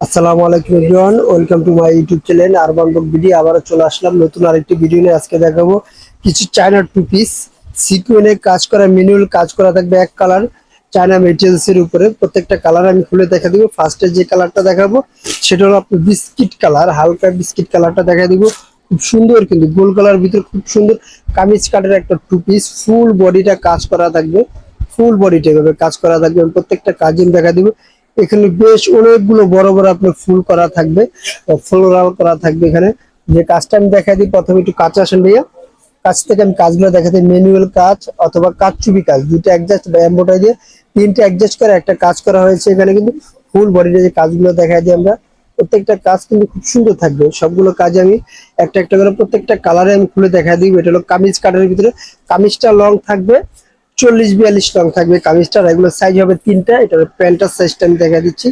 আসসালামু আলাইকুম everyone welcome to my YouTube channel urban video আবারও চলে আসলাম নতুন আরেকটি ভিডিও নিয়ে। আজকে দেখাবো কিছু চায়না টু পিস সিকুয়েনে কাজ করা ম্যানুয়াল কাজ করা থাকবে এক কালার চায়না মেটেরিয়ালস এর উপরে প্রত্যেকটা কালার আমি খুলে দেখা দিব। ফার্স্টে যে কালারটা দেখাবো, সেটা হলো আপনার বিস্কিট কালার হালকা বিস্কিট কালারটা দেখা দিব। খুব সুন্দর কিন্তু গোল কালার ভিতরে খুব সুন্দর কামিজ কাটের একটা টু পিস ফুল বডিটা কাজ করা থাকবে। ফুল বডিটা এভাবে কাজ করা থাকবে। প্রত্যেকটা কাজিন দেখা দিব। এখানে বেশ অনেকগুলো বড় বড় আপনার ফুল করা থাকবে ফ্লোরাল করা থাকবে এখানে। যে কাজটা আমি দেখা দিই, প্রথমে একটু কাজ আসেন ভাইয়া। কাজ থেকে আমি কাজগুলো দেখাতে ম্যানুয়াল কাজ অথবা কাজচুপি কাজ। দুটো অ্যাডজাস্ট বা এম্বোটাই দিয়ে তিনটে অ্যাডজাস্ট করে একটা কাজ করা হয়েছে। এখানে কিন্তু ফুল বডিতে যে কাজগুলো দেখা দিই আমরা, প্রত্যেকটা কাজ কিন্তু খুব সুন্দর থাকবে। সবগুলো কাজ আমি একটা একটা করে প্রত্যেকটা কালারে আমি খুলে দেখা দিই। এটা হলো কামিজ কাটার ভিতরে। কামিজটা লং থাকবে চল্লিশ বিয়াল্লিশ রং থাকবে কামিজটার এগুলো সাইজ হবে তিনটা। এটার প্যান্টের সাইজটা আমি দেখা দিচ্ছি।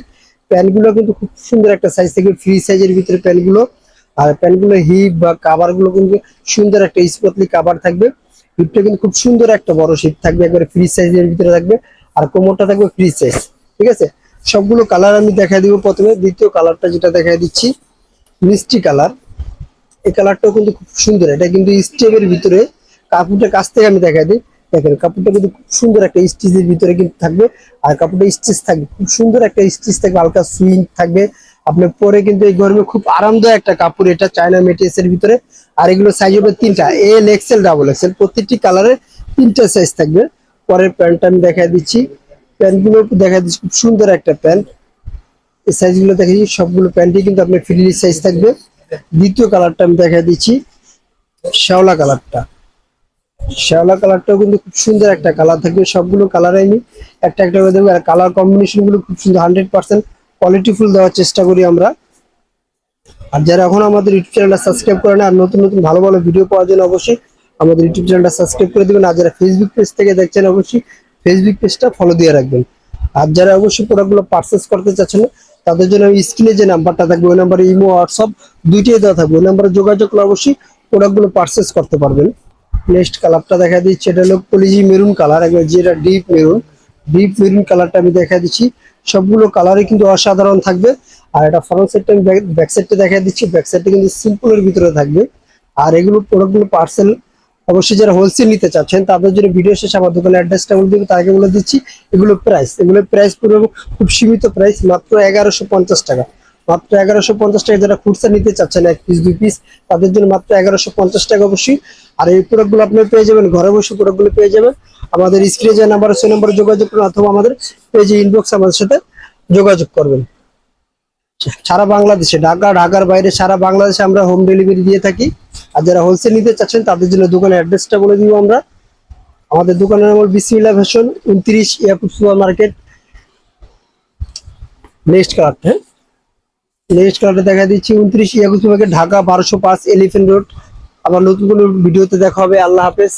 প্যান্টগুলো কিন্তু খুব সুন্দর একটা সাইজ থাকবে ফ্রি সাইজের ভিতরে প্যান্টগুলো। আর প্যান্টগুলো হিপ বা কাভারগুলো কিন্তু সুন্দর একটা স্পটলি কাভার থাকবে। হিপটা কিন্তু খুব সুন্দর একটা বড় শিপ থাকবে, একবারে ফ্রি সাইজের ভিতরে থাকবে। আর কোমরটা থাকবে ফ্রি সাইজ ঠিক আছে? সবগুলো কালার আমি দেখা দিব প্রথমে। দ্বিতীয় কালারটা যেটা দেখা দিচ্ছি, মিষ্টি কালার এই কালারটাও কিন্তু খুব সুন্দর। এটা কিন্তু স্টেপের ভিতরে কাপড়টা কাছ থেকে আমি দেখা দিই। দেখেন, কাপড়টা কিন্তু খুব সুন্দর একটা স্টিচের ভিতরে কিন্তু থাকবে। আর কাপড়টা স্টিচ থাকবে, খুব সুন্দর একটা স্টিচ থাকবে, হালকা সুইং থাকবে। আপনি পরে কিন্তু এই গরমে খুব আরামদায়ক একটা কাপড়, এটা চায়না মেটেরিয়ালস এর ভিতরে। আর এগুলো সাইজ হবে তিনটা এল এক্সেল ডাবল এক্সেল প্রত্যেকটি কালারে তিনটা সাইজ থাকবে। পরের প্যান্টটা আমি দেখা দিচ্ছি। প্যান্টগুলো দেখা দিচ্ছি, খুব সুন্দর একটা প্যান্ট এই সাইজগুলো দেখা দিচ্ছি সবগুলো প্যান্টই কিন্তু আপনার ফ্রি সাইজ থাকবে। দ্বিতীয় কালারটা আমি দেখা দিচ্ছি, শ্যাওলা কালারটা শ্যাওলা কালারটাও কিন্তু খুব সুন্দর একটা কালার থাকবে, সবগুলো কালারে আমি একটা একটা করে দেবো আর কালার কম্বিনেশনগুলো খুব সুন্দর হান্ড্রেড পার্সেন্ট কোয়ালিটিফুল দেওয়ার চেষ্টা করি আমরা। আর যারা এখন আমাদের ইউটিউব চ্যানেলটা সাবস্ক্রাইব করে না, আর নতুন নতুন ভালো ভালো ভিডিও পাওয়ার জন্য অবশ্যই আমাদের ইউটিউব চ্যানেলটা সাবস্ক্রাইব করে দেবেন। আর যারা ফেসবুক পেজ থেকে দেখছেন, অবশ্যই ফেসবুক পেজটা ফলো দিয়ে রাখবেন। আর যারা অবশ্যই প্রোডাক্টগুলো পারচেস করতে চাচ্ছেন, তাদের জন্য স্ক্রিনে যে নাম্বারটা থাকবে, ওই নাম্বারে ইমো হোয়াটসঅ্যাপ দুইটাই দেওয়া থাকবে। ওই নাম্বারে যোগাযোগ করে অবশ্যই প্রোডাক্টগুলো পারচেস করতে পারবেন। নেক্সট কালারটা দেখা দিচ্ছি, এটা হলো কলিজি মেরুন কালার একবার যেটা ডিপ মেরুন। ডিপ মেরুন কালারটা আমি দেখা দিচ্ছি। সবগুলো কালারই কিন্তু অসাধারণ থাকবে। আর এটা ফ্রন্ট সাইডটা আমি ব্যাক সাইডটা দেখা দিচ্ছি। ব্যাক সাইডটা কিন্তু সিম্পলের ভিতরে থাকবে। আর এগুলো প্রোডাক্টগুলো পার্সেল অবশ্যই যারা হোলসেল নিতে চাচ্ছেন, তাদের জন্য ভিডিও শেষে আমার দোকানের অ্যাড্রেসটা বলে দেবো। তাকে বলে দিচ্ছি, এগুলো প্রাইস এগুলো প্রাইস পুরো খুব সীমিত প্রাইস মাত্র এগারোশো টাকা। মাত্র এগারোশো পঞ্চাশ টাকা যারা খুচরা নিতে চাচ্ছেন এক পিস দুই পিস তাদের জন্য মাত্র এগারোশো পঞ্চাশ টাকা অবশ্যই। আর এই প্রোডাক্টগুলো আপনি পেয়ে যাবেন, ঘরে বসে প্রোডাক্টগুলো পেয়ে যাবেন। আমাদের স্ক্রিনে যে নাম্বার সেই নাম্বারে যোগাযোগ করুন অথবা আমাদের পেজে ইনবক্স আমাদের সাথে যোগাযোগ করবেন। সারা বাংলাদেশে, ঢাকা, ঢাকার বাইরে সারা বাংলাদেশে আমরা হোম ডেলিভারি দিয়ে থাকি। আর যারা হোলসেল নিতে চাচ্ছেন, তাদের জন্য দোকানের অ্যাড্রেসটা বলে দিব আমরা। আমাদের দোকানের নাম বিসমিল্লা ফ্যাশন উনত্রিশ ইয়াকুব সুপার মার্কেট নেক্সট কালারটা নেক্সট কালারটা দেখা দিচ্ছি, উনত্রিশ একুশ বিভাগে ঢাকা বারোশো পাঁচ এলিফেন্ট রোড আবার নতুন কোনো ভিডিওতে দেখা হবে, আল্লাহ হাফেজ।